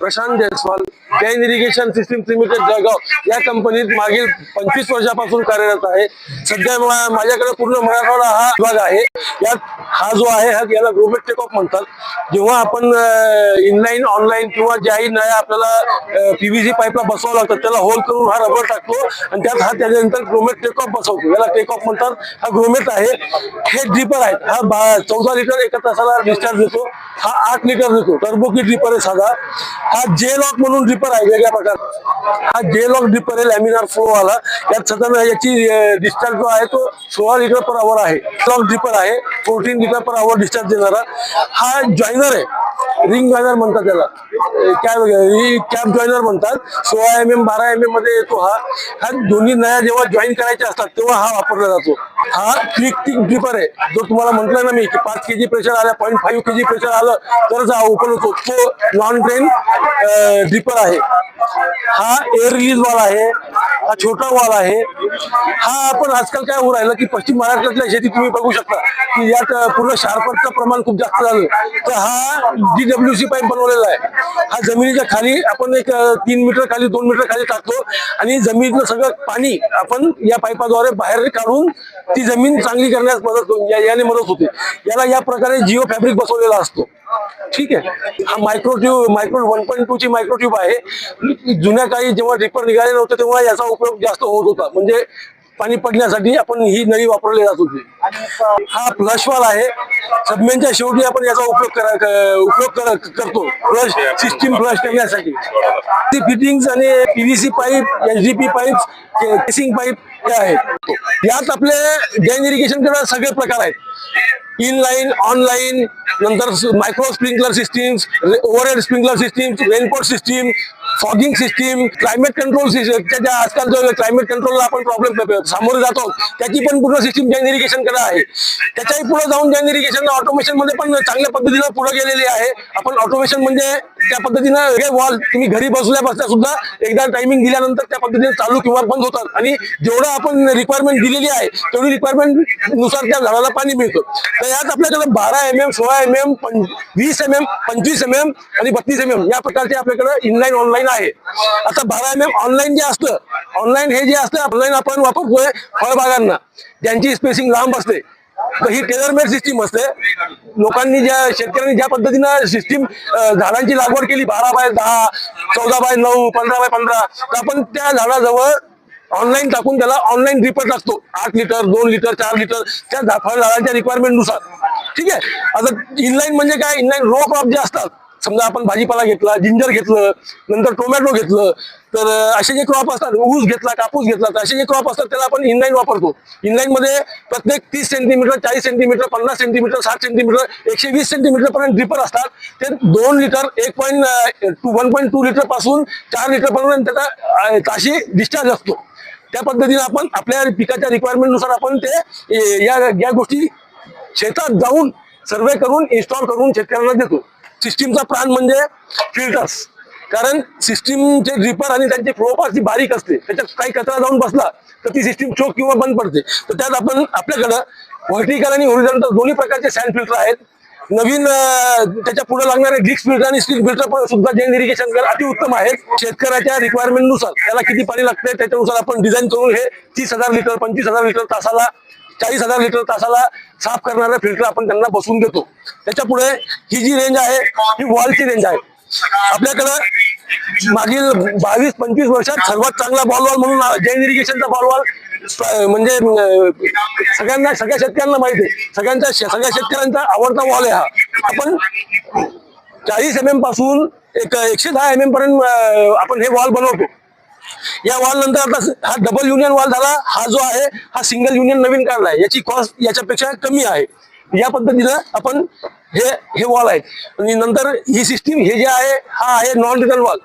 Prashant Jaiswal Jain irrigation system limited Jalgaon या कंपनीत मागील पंचवीस वर्षापासून कार्यरत आहे. सध्या माझ्याकडे पूर्ण मराठवाडा हा विभाग आहे. यात हा जो आहे हा याला ग्रोमेट टेक ऑफ म्हणतात. जेव्हा आपण इनलाईन ऑनलाईन किंवा ज्याही नळ्या आपल्याला पीव्हीसी पाईपला बसवावं लागतात त्याला होल करून हा रबर टाकतो आणि त्यात हा त्याच्यानंतर ग्रोमेट टेक ऑफ बसवतो. याला टेक ऑफ म्हणतात. हा ग्रोमेट आहे. हे ड्रिपर आहेत. हा चौदा लिटर एका तासाला डिस्चार्ज देतो. हा आठ लिटर देतो. टर्बोकी ड्रिपर आहे साधा हा जे लॉक म्हणून ड्रिपर आहे वेगळ्या प्रकार हा जे लॉक ड्रिपर आहे लॅमिनार फ्लो वाला. यात सध्या याची डिस्चार्ज जो आहे तो सोळा लिटर पर आवर आहे. लॉक ड्रिपर आहे fourteen litre per hour discharge देणारा. हा जॉईनर आहे. रिंग जॉयनर म्हणतात त्याला. कॅब कॅब जॉईनर म्हणतात. सोळा एम एम बारा एम एममध्ये येतो हा. हा दोन्ही नया जेव्हा जॉईन करायच्या असतात तेव्हा हा वापरला जातो. हा क्लिक टिक ड्रिपर आहे. जो तुम्हाला म्हटलं ना मी की पाच के जी प्रेशर आलं point five K G pressure आलं तरच हा ओपन होतो. तो नॉन ट्रेन ड्रिपर आहे. हा एअर रिलीज वॉल आहे. हा छोटा वॉल आहे. हा आपण आजकाल काय होऊ राहिलं की पश्चिम महाराष्ट्रातल्या शेती तुम्ही बघू शकता की यात पूर्ण शार्पटचं प्रमाण खूप जास्त झालं. तर हा डब्ल्यू सी पाईप बनवलेला आहे. हा जमिनीच्या खाली आपण एक तीन मीटर खाली दोन मीटर खाली टाकतो आणि जमिनीतलं सगळं पाणी आपण या पाईपाद्वारे बाहेर काढून ती जमीन चांगली करण्यास मदत याने मदत होते. याला या प्रकारे जिओ फॅब्रिक बसवलेला असतो. ठीक आहे? हा micro tube micro one point two ची मायक्रो ट्यूब आहे. जुन्या काळी जेव्हा रिपर निघाले नव्हते तेव्हा याचा उपयोग जास्त होत होता. म्हणजे पाणी पडण्यासाठी आपण ही नळी वापरली जात होती. हा फ्लशवाल आहे. सबमेनच्या शेवटी आपण याचा उपयोग उपयोग कर- करतो. फ्लश सिस्टीम फ्लश करण्यासाठी. ती फिटिंग्स आणि PVC pipe H D P pipe casing pipe हे आहेत. यात आपले जैन इरिगेशनकडे सगळे प्रकार आहेत. इनलाईन ऑनलाईन नंतर micro sprinkler system overhead sprinkler system raincoat system fogging system climate control ज्या आजकाल जो क्लायमेट कंट्रोलला आपण प्रॉब्लेम सामोरे जातो. त्याची पण पूर्ण सिस्टीम जैन इरिगेशनकडे आहे. त्याच्याही पुढे जाऊन जैन इरिगेशन ऑटोमेशनमध्ये पण चांगल्या पद्धतीनं पुढे गेलेली आहे. आपण ऑटोमेशन म्हणजे त्या पद्धतीनं हे वॉल तुम्ही घरी बसल्या बसल्या सुद्धा एकदा टायमिंग दिल्यानंतर त्या पद्धतीने चालू किंवा बंद होतात. आणि जेवढं आपण रिक्वायरमेंट दिलेली आहे तेवढी रिक्वायरमेंटनुसार त्या झाडाला पाणी मिळतं. तर यात आपल्याकडे बारा एम एम सोळा एम एम वीस एम एम पंचवीस एम एम आणि बत्तीस एम एम या प्रकारचे आपल्याकडे इनलाईन ऑनलाईन आहे. आता बारा एम एम ऑनलाईन जे असतं ऑनलाईन हे जे असतं ऑनलाईन आपण वापरतोय फळबागांना. ज्यांची स्पेसिंग लांब असते. तर ही टेलरमेड सिस्टीम असते. लोकांनी ज्या शेतकऱ्यांनी ज्या पद्धतीनं सिस्टीम झाडांची लागवड केली बारा बाय दहा चौदा बाय नऊ पंधरा बाय पंधरा तर आपण त्या झाडाजवळ ऑनलाईन टाकून त्याला ऑनलाईन रिपोर्ट लागतो. आठ लिटर दोन लिटर चार लिटर त्या फळ झाडांच्या रिक्वायरमेंटनुसार. ठीक आहे? आता इनलाईन म्हणजे काय? इनलाईन रो क्रॉप जे असतात समजा आपण भाजीपाला घेतला जिंजर घेतलं नंतर टोमॅटो घेतलं तर असे जे क्रॉप असतात ऊस घेतला कापूस घेतला तर असे जे क्रॉप असतात त्याला आपण इनलाईन वापरतो. इनलाईनमध्ये प्रत्येक तीस सेंटीमीटर चाळीस सेंटीमीटर पन्नास सेंटीमीटर साठ सेंटीमीटर एकशे वीस सेंटीमीटर पर्यंत ड्रिपर असतात. ते दोन लिटर एक point two one point two लिटरपासून चार लिटर पर्यंत त्याचा ताशी डिस्चार्ज असतो. त्या पद्धतीने आपण आपल्या पिकाच्या रिक्वायरमेंटनुसार आपण ते या या गोष्टी शेतात जाऊन सर्वे करून इन्स्टॉल करून शेतकऱ्यांना देतो. सिस्टीमचा प्राण म्हणजे फिल्टर्स कारण सिस्टीमचे ड्रिपर आणि त्यांची फ्लोपास जी बारीक असते त्याच्यात काही कचरा जाऊन बसला तर ती सिस्टीम चोक किंवा बंद पडते. तर त्यात आपण आपल्याकडं व्हर्टिकल आणि होरिझॉन्टल दोन्ही प्रकारचे सँड फिल्टर आहेत. नवीन त्याच्या पुढे लागणारे गिक्स फिल्टर आणि स्टील फिल्टर पण सुद्धा जेन इरिगेशन अतिउत्तम आहेत. शेतकऱ्याच्या रिक्वायरमेंटनुसार त्याला किती पाणी लागते त्याच्यानुसार आपण डिझाईन करून हे तीस हजार लिटर पंचवीस हजार लिटर तासाला चाळीस हजार लिटर तासाला साफ करणारा फिल्टर आपण त्यांना बसवून देतो. त्याच्या पुढे ही जी रेंज आहे ही वॉलची रेंज आहे. आपल्याकडं मागील बावीस पंचवीस वर्षात सर्वात चांगला बॉल वॉल म्हणून जैन इरिगेशनचा बॉल वॉल म्हणजे सगळ्यांना सगळ्या शेतकऱ्यांना माहिती आहे. सगळ्यांचा सगळ्या शेतकऱ्यांचा आवडता वॉल आहे हा. आपण चाळीस एम एमपासून एक एकशे दहा एम एम पर्यंत आपण हे वॉल बनवतो. या वॉल नंतर आता हा डबल युनियन वॉल झाला. हा जो आहे हा सिंगल युनियन नवीन काढलाय याची कॉस्ट याच्यापेक्षा कमी आहे. या पद्धतीनं आपण हे हे वॉल आहेत आणि नंतर ही सिस्टीम हे जे आहे हा आहे नॉन रिटर्न वॉल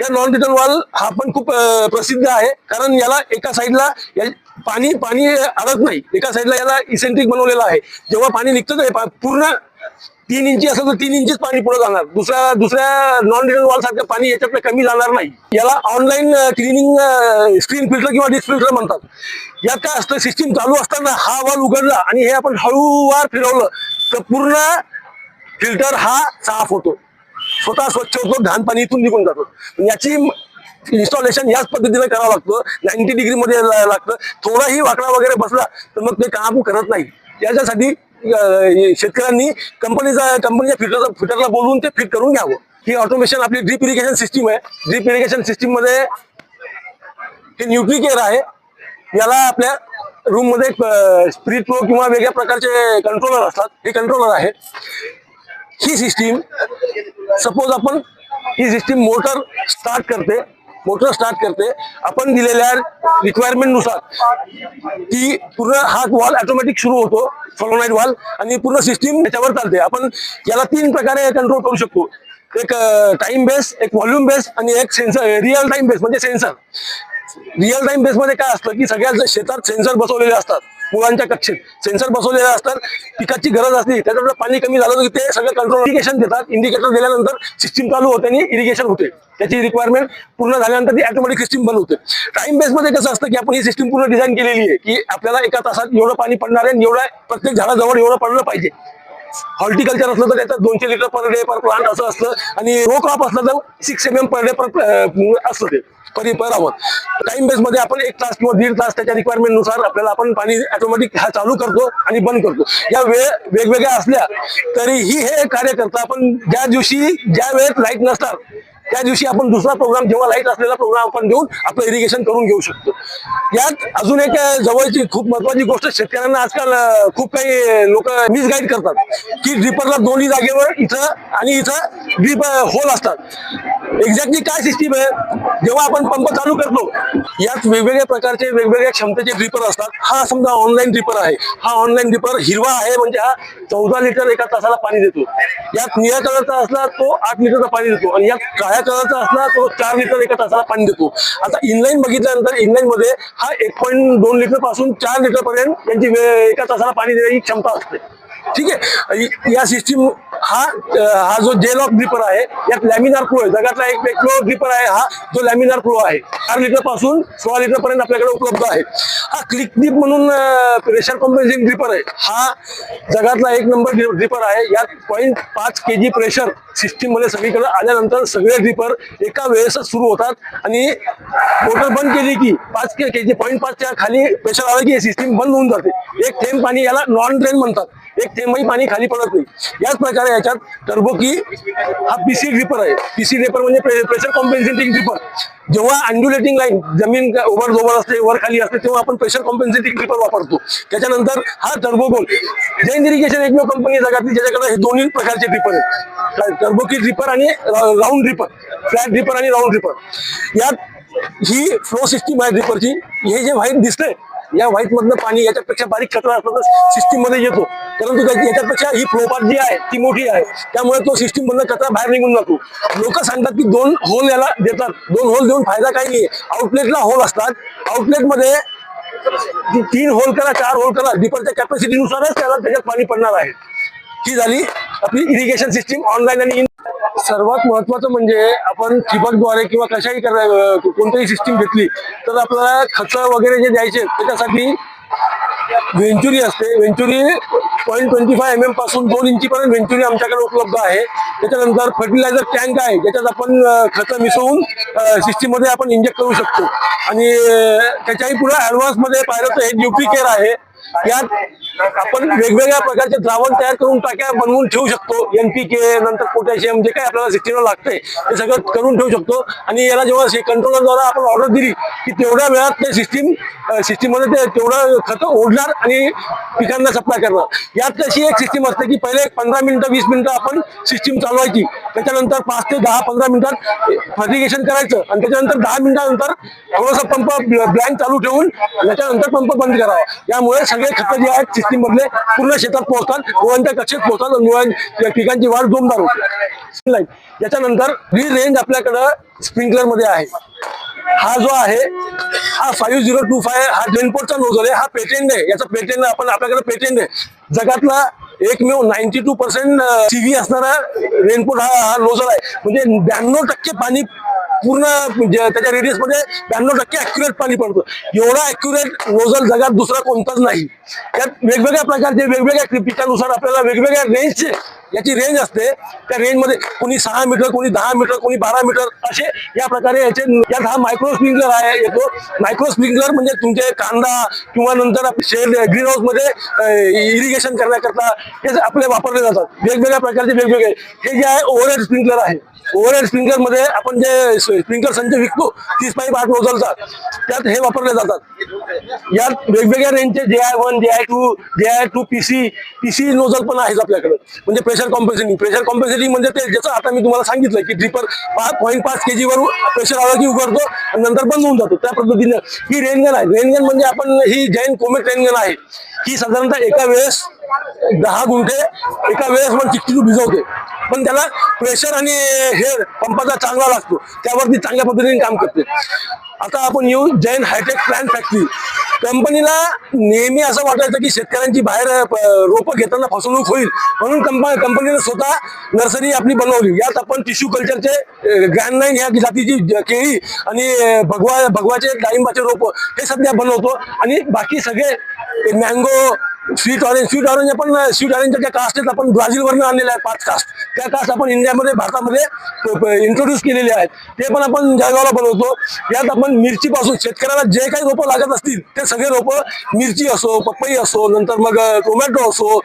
या नॉन रिटर्न वॉल हा पण खूप प्रसिद्ध आहे. कारण याला एका साईडला पाणी पाणी अडत नाही. एका साईडला याला इसेंट्रिक बनवलेला आहे. जेव्हा पाणी निघतं हे पा- पूर्ण तीन इंची असेल तर तीन इंचीच पाणी पुढे जाणार. दुसऱ्या दुसऱ्या नॉन रिटर्न वॉल सारखं पाणी याच्यातलं कमी जाणार नाही. याला ऑनलाईन क्लिनिंग स्क्रीन फिल्टर किंवा डिस्क फिल्टर म्हणतात. यात काय असतं सिस्टीम चालू असताना हा वॉल उघडला आणि हे आपण हळूवार फिरवलं तर पूर्ण फिल्टर हा साफ होतो. स्वतः स्वच्छ होतो घाण पाणी इथून निघून जातो. याची इन्स्टॉलेशन याच पद्धतीने करावं लागतं. नाईन्टी डिग्री मध्ये लागतं. थोडाही वाकडा वगैरे बसला तर मग ते काम करत नाही. याच्यासाठी शेतकऱ्यांनी कंपनीचा कंपनीच्या फिटरचा फिटरला बोलवून ते फिट करून घ्यावं. ही ऑटोमेशन आपली ड्रीप इरिगेशन सिस्टीम आहे. ड्रीप इरिगेशन सिस्टीममध्ये हे न्यूट्री केअर आहे. याला आपल्या रूममध्ये स्प्रीट प्रो किंवा वेगळ्या प्रकारचे कंट्रोलर असतात. हे कंट्रोलर आहे ही सिस्टीम सपोज आपण ही सिस्टीम मोटर स्टार्ट करते मोटर स्टार्ट करते. आपण दिलेल्या रिक्वायरमेंटनुसार ती पूर्ण हा वॉल ऑटोमॅटिक सुरू होतो फॉलोनाईट वॉल आणि पूर्ण सिस्टीम त्याच्यावर चालते. आपण याला तीन प्रकारे कंट्रोल करू शकतो. एक टाइम बेस एक व्हॉल्यूम बेस आणि एक सेन्सर रिअल टाइम बेस म्हणजे सेन्सर रिअल टाइम बेस मध्ये काय असतं की सगळ्या शेतात सेन्सर बसवलेले असतात. मुलांच्या कक्षेत. सेन्सर बसवलेले असतात पिकाची गरज असली त्याच्यामुळे पाणी कमी झालं की ते सगळं कंट्रोल इरिगेशन देतात. इंडिकेटर दिल्यानंतर सिस्टीम चालू होते आणि इरिगेशन होते. त्याची रिक्वायरमेंट पूर्ण झाल्यानंतर ती ऑटोमॅटिक सिस्टीम बंद होते. टाइम बेसमध्ये कसं असतं की आपण ही सिस्टीम पूर्ण डिझाईन केलेली आहे की आपल्याला एका तासात एवढं पाणी पडणार आहे एवढं प्रत्येक झाडाजवळ एवढं पडलं पाहिजे. हॉर्टिकल्चर असलं तर त्याचं दोनशे litre per day per plant असं असतं. आणि रो क्रॉप असलं तर six M M per day per असतं ते. परी पर आवर टाइम बेस मध्ये आपण एक तास किंवा दीड तास त्याच्या रिक्वायरमेंटनुसार आपल्याला आपण पाणी ऑटोमॅटिक हा चालू करतो आणि बंद करतो. या वेळ वेगवेगळ्या असल्या तरीही हे कार्य करतं. आपण ज्या दिवशी ज्या वेळेत लाइट नसतात त्या दिवशी आपण दुसरा प्रोग्राम जेव्हा लाइट असलेला प्रोग्राम आपण देऊन आपलं इरिगेशन करून घेऊ शकतो. यात अजून एक जवळची खूप महत्वाची गोष्ट शेतकऱ्यांना आजकाल खूप काही लोक मिसगाईड करतात की ड्रिपरला दोन्ही जागेवर इथं आणि इथं ड्रिप होल असतात. एक्झॅक्टली काय सिस्टीम आहे? जेव्हा आपण पंप चालू करतो यात वेगवेगळ्या प्रकारचे वेगवेगळ्या क्षमतेचे ड्रिपर असतात. हा समजा ऑनलाईन ड्रिपर आहे. हा ऑनलाईन ड्रिपर हिरवा आहे म्हणजे हा चौदा लिटर एका तासाला पाणी देतो. यात निळ्या कलरचा असला तो आठ लिटरचा पाणी देतो. आणि यात काळ्या कलरचा असला तो चार लिटर एका तासाला पाणी देतो. आता इनलाईन बघितल्यानंतर इनलाईन मध्ये हा एक पॉईंट दोन लिटरपासून चार लिटर पर्यंत त्यांची एका तासाला पाणी देण्याची क्षमता असते. ठीक आहे? या सिस्टीम हा हा जो जेल ऑफ ड्रिपर आहे यात लॅमिनार फ्लो आहे. जगातला एक फ्लो ड्रिपर आहे हा जो लॅमिनार फ्लो आहे. चार लिटरपासून सोळा लिटर पर्यंत आपल्याकडे उपलब्ध आहे. हा क्लिक ड्रिप म्हणून प्रेशर कॉम्पेन्सिंग ड्रिपर आहे. हा जगातला एक नंबर ड्रिपर आहे. यात पॉईंट पाच के जी प्रेशर सिस्टीममध्ये सगळीकडे आल्यानंतर सगळे ड्रिपर एका वेळेसच सुरू होतात. आणि मोटर बंद केली की पाच के जी पॉईंट पाचच्या खाली प्रेशर आलं की सिस्टीम बंद होऊन जाते. एक थेंब पाणी याला नॉन ड्रेन म्हणतात. एक थेंबही पाणी खाली पडत नाही. याच प्रकारे याच्यात टर्बो की हा पीसी ड्रिपर आहे. पीसी ड्रिपर म्हणजे प्रेशर कॉम्पेन्सेटिंग ड्रिपर जेव्हा अँड्युलेटिंग लाईन जमीन ओबर जोवर असते वर खाली असते तेव्हा आपण प्रेशर कॉम्पेन्सेटिंग ड्रिपर वापरतो. त्याच्यानंतर हा टर्बोगोल जैन इरिगेशन एकमेव कंपनी जगातली ज्याच्याकडे हे दोन्ही प्रकारचे ड्रिपर आहेत. टर्बो की ड्रिपर आणि राऊंड ड्रिपर फ्लॅट ड्रिपर आणि राऊंड ड्रिपर यात ही फ्लो सिस्टीम आहे ड्रिपरची हे जे व्हाईट दिसतंय या व्हाईट मधलं पाणी याच्यापेक्षा बारीक कचरा असला तर सिस्टीममध्ये येतो. परंतु याच्यापेक्षा ही फ्लोपात जी आहे ती मोठी आहे. त्यामुळे तो सिस्टीम मधनं कचरा बाहेर निघून जातो. लोक सांगतात की दोन होल याला देतात. दोन होल देऊन फायदा काही नाही. आउटलेटला होल असतात. आउटलेटमध्ये तीन होल करा चार होल करा. डिपरच्या कॅपॅसिटीनुसारच त्याला त्याच्यात पाणी पडणार आहे. ही झाली आपली इरिगेशन सिस्टीम ऑनलाईन आणि सर्वात महत्वाचं म्हणजे आपण ठिबकद्वारे किंवा कशाही करा कोणतीही सिस्टीम घेतली तर आपल्याला खत वगैरे जे द्यायचे त्याच्यासाठी वेंचुरी असते. Venturi point twenty five M एमपासून दोन इंचीपर्यंत वेंचुरी आमच्याकडे उपलब्ध आहे. त्याच्यानंतर फर्टिलायझर टँक आहे. ज्याच्यात आपण अं, खतं मिसळून सिस्टीममध्ये आपण इंजेक्ट करू शकतो. आणि त्याच्याही पुढे ऍडव्हान्समध्ये पाहिलं तर हे ड्युपी केअर आहे. यात आपण वेगवेगळ्या प्रकारचे द्रावण तयार करून टाक्या बनवून ठेवू शकतो. एनपीके नंतर पोटॅशियम जे काही आपल्याला सिस्टीमला लागतंय ते सगळं करून ठेवू शकतो. आणि याला जेव्हा कंट्रोलरद्वारा आपण ऑर्डर दिली की तेवढ्या वेळात ते सिस्टीम सिस्टीममध्ये ते तेवढं खतं ओढणार आणि पिकांना सप्लाय करणार. यात तशी एक सिस्टीम असते की पहिले एक पंधरा मिनिटं वीस मिनिटं आपण सिस्टीम चालवायची. त्याच्यानंतर पाच ते दहा पंधरा मिनिटात फर्टिगेशन करायचं. आणि त्याच्यानंतर दहा मिनिटानंतर थोडासा पंप ब्लँक चालू ठेवून त्याच्यानंतर पंप बंद करावा. यामुळे सगळे खतं जे आहेत सिस्टीम मधले पूर्ण शेतात पोहोचतात मुळांच्या कक्षेत पोहोचतात आणि पिकांची वाढ जोमदार होते त्याच्यानंतर याच्यानंतर ही रेंज आपल्याकडं स्प्रिंकलरमध्ये आहे. हा जो आहे हा फाईव्ह झिरो टू फाय हा ड्रेनपोर्टचा नोझल आहे हा पेटेंट आहे. याचा पेटेंट आपण आपल्याकडे पेटेंट आहे. जगातला एकमेव नाईन्टी टू पर्सेंट सीव्ही असणारा रेनपोर्ट हा हा नोझल आहे. म्हणजे ब्याण्णव टक्के पाणी पूर्ण म्हणजे त्याच्या रेडियसमध्ये ब्याण्णव टक्के अॅक्युरेट पाणी पडतो. एवढा अॅक्युरेट नोझल जगात दुसरा कोणताच नाही. त्यात वेगवेगळ्या प्रकारचे वेगवेगळ्या पिकानुसार आपल्याला वेगवेगळ्या रेंजचे याची रेंज असते. त्या रेंजमध्ये कोणी सहा मीटर कोणी दहा मीटर कोणी बारा मीटर असे या प्रकारे याचे यात हा मायक्रो स्प्रिंकलर आहे येतो मायक्रो स्प्रिंकलर म्हणजे तुमचे कांदा किंवा नंतर शेड ग्रीन हाऊसमध्ये इरिगेशन करण्याकरता हे आपले वापरले जातात. वेगवेगळ्या प्रकारचे वेगवेगळे. हे जे आहे ओव्हरहेड स्प्रिंकलर आहे. ओव्हरहेड स्प्रिंकलरमध्ये आपण जे स्प्रिंकलर संच विकतो तीस पाईप आठ नोझलचा त्यात हे वापरले जातात. यात वेगवेगळ्या रेंजचे J I one J I two J I two PC PC nozzle पण आहेच आपल्याकडे. म्हणजे प्रेशर कॉम्पेन्सेटिंग प्रेशर कॉम्पेन्सेटिंग म्हणजे ते ज्याचं आता मी तुम्हाला सांगितलं की ड्रिपर पाच पॉईंट पाच के वर प्रेशर आलं की उघडतो आणि नंतर बंद होऊन जातो. त्या पद्धतीने ही रेनगन आहे. रेनगन म्हणजे आपण ही जैन कोमेट रेनगन आहे. ही साधारणतः एका वेळेस दहा गुंठे एका वेळेस पण चिकटू भिजवते. पण त्याला प्रेशर आणि हे पंपाचा चांगला लागतो. त्यावरती चांगल्या पद्धतीने काम करते. आता आपण येऊ जैन हायटेक प्लॅन फॅक्टरी. कंपनीला नेहमी असं वाटायचं की शेतकऱ्यांची बाहेर रोपं घेताना फसवणूक होईल. म्हणून कंपनी कंपनीने स्वतः नर्सरी आपली बनवली. यात आपण टिश्यू कल्चरचे ग्रॅनलाईन या जातीची केळी आणि भगवा भगवाचे डाळिंबाचे रोप हे सध्या बनवतो. आणि बाकी सगळे mango sweet orange sweet orange आपण स्वीट ऑरेंजच्या ज्या कास्ट आहेत. आपण ब्राझीलवरनं आणलेल्या आहेत पाच कास्ट त्या कास्ट आपण इंडियामध्ये भारतामध्ये इंट्रोड्यूस केलेले आहेत. ते पण आपण जळगावला बनवतो यात आपण मिरचीपासून शेतकऱ्याला जे काही रोपं लागत असतील ते सगळे रोपं मिरची असो पपई असो नंतर मग टोमॅटो असो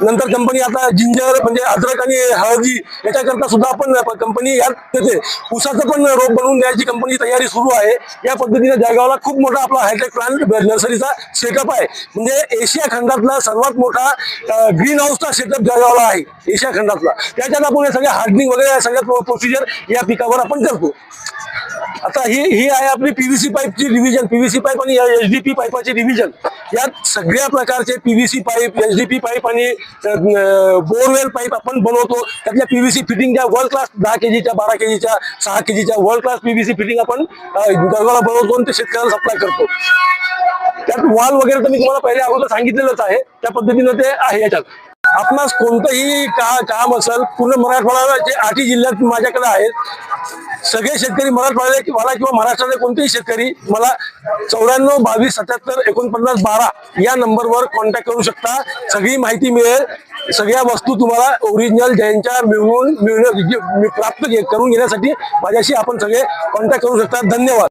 नंतर कंपनी आता जिंजर म्हणजे अद्रक आणि हळदी याच्याकरता सुद्धा आपण कंपनी यात देते. उसाचं पण रोप बनवून द्यायची कंपनी तयारी सुरू आहे. या पद्धतीने जळगावला खूप मोठा आपला हायटेक प्लांट नर्सरीचा सेटअप आहे. म्हणजे एशिया खंडात खंडातला सर्वात मोठा ग्रीन हाऊसचा सेटअप जळगावला आहे एशिया खंडातला. त्याच्यात आपण हे सगळ्या हार्डनिंग वगैरे सगळ्या प्रोसिजर या पिकावर आपण करतो. आता ही ही आहे आपली पीव्हीसी पाईपची रिव्हिजन पीव्हीसी पाईप आणि एच डी पी पाईपाची रिव्हिजन यात सगळ्या प्रकारचे PVC pipe H D P pipe आणि बोरवेल पाईप आपण बनवतो. त्यातल्या पीव्हीसी फिटिंगच्या वर्ल्ड क्लास दहा केजीच्या बारा केजीच्या सहा केजीच्या वर्ल्ड क्लास पीव्हीसी फिटिंग आपण गरगाला बनवतो आणि ते शेतकऱ्यांना सप्लाय करतो. त्यात वाल वगैरे तर मी तुम्हाला पहिले अगोदर सांगितलेलंच आहे. त्या पद्धतीनं ते आहे याच्यात. आपणास कोणतंही का काम असेल पूर्ण मराठवाडा जे आठही जिल्ह्यात माझ्याकडे आहेत सगळे शेतकरी मराठवाड्यात किंवा किंवा महाराष्ट्रातले कोणतेही शेतकरी मला चौऱ्याण्णव बावीस सत्याहत्तर एकोणपन्नास बारा या नंबरवर कॉन्टॅक्ट करू शकता. सगळी माहिती मिळेल. सगळ्या वस्तू तुम्हाला ओरिजिनल ज्यांच्या मिळवून मिळणं प्राप्त घे- करून घेण्यासाठी माझ्याशी आपण सगळे कॉन्टॅक्ट करू शकता. धन्यवाद.